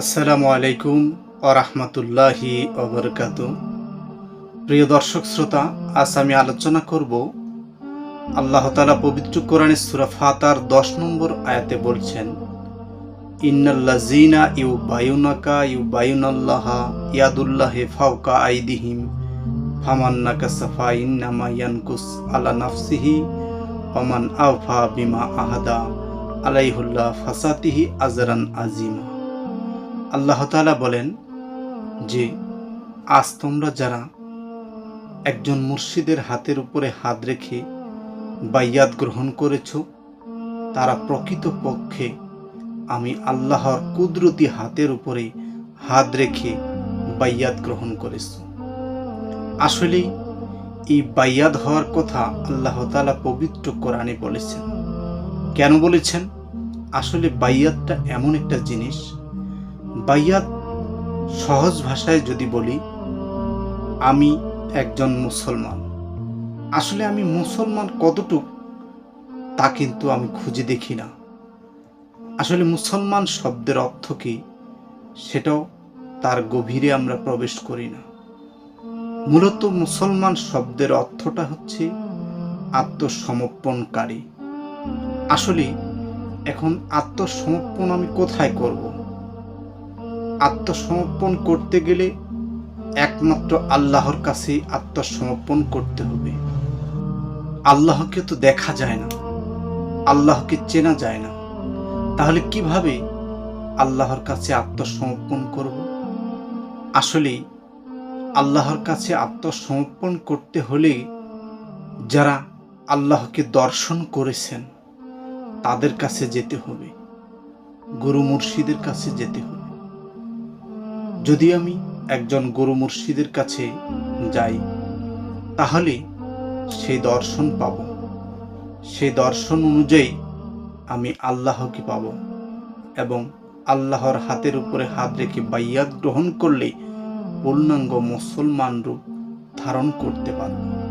আসসালামু আলাইকুম আরহামতুল্লাহি অবরকাত প্রিয় দর্শক শ্রোতা, আজ আমি আলোচনা করব আল্লাহ তালা পবিত্র কোরআনের সুরাফাতার দশ নম্বর আয়াতে বলছেন ইন্নাল্লাজিনা ইউ বায়ুনাকা ইউ বায়ুনাল্লাহা ইয়াদুল্লাহে ফাউকা আইদিহিম, ফামান্নাকা সাফা ইন্নামা ইয়ানকুস আলা নাফসিহি ওমান আফা বিমা আহাদা আলাইহুল্লাহ ফাসাতিহি আজরান আজিমা আল্লাহ তাআলা বলেন যে, আজ তোমরা যারা একজন মুর্শিদের হাতের উপরে হাত রেখে বাইয়াত গ্রহণ করেছ, তারা প্রকৃত পক্ষে আমি আল্লাহর কুদরতি হাতের উপরে হাত রেখে বাইয়াত গ্রহণ করেছ। আসলেই এই বাইয়াত হওয়ার কথা আল্লাহ তালা পবিত্র কোরআনে বলেছেন। কেন বলেছেন? আসলে বাইয়াতটা এমন একটা জিনিস বাইয়াত সহজ ভাষায় যদি বলি, আমি একজন মুসলমান। আসলে আমি মুসলমান কতটুক, তা কিন্তু আমি খুঁজে দেখি না। আসলে মুসলমান শব্দের অর্থ কি, সেটাও তার গভীরে আমরা প্রবেশ করি না। মূলত মুসলমান শব্দের অর্থটা হচ্ছে আত্মসমর্পণকারী। আসলে এখন আত্মসমর্পণ আমি কোথায় করব? আত্মসমর্পণ করতে গেলে একমাত্র আল্লাহর কাছেই আত্মসমর্পণ করতে হবে। আল্লাহকে তো দেখা যায় না, আল্লাহকে চেনা যায় না। তাহলে কীভাবে আল্লাহর কাছে আত্মসমর্পণ করব? আসলে আল্লাহর কাছে আত্মসমর্পণ করতে হলে যারা আল্লাহকে দর্শন করেছেন, তাদের কাছে যেতে হবে, গুরু মুর্শিদের কাছে যেতে হবে। যদি আমি একজন গুরু মুর্শিদের কাছে যাই, তাহলে সেই দর্শন পাব। সেই দর্শন অনুযায়ী আমি আল্লাহকে পাব এবং আল্লাহর হাতের উপরে হাত রেখে বাইয়াত গ্রহণ করলে পূর্ণাঙ্গ মুসলমান রূপ ধারণ করতে পারব।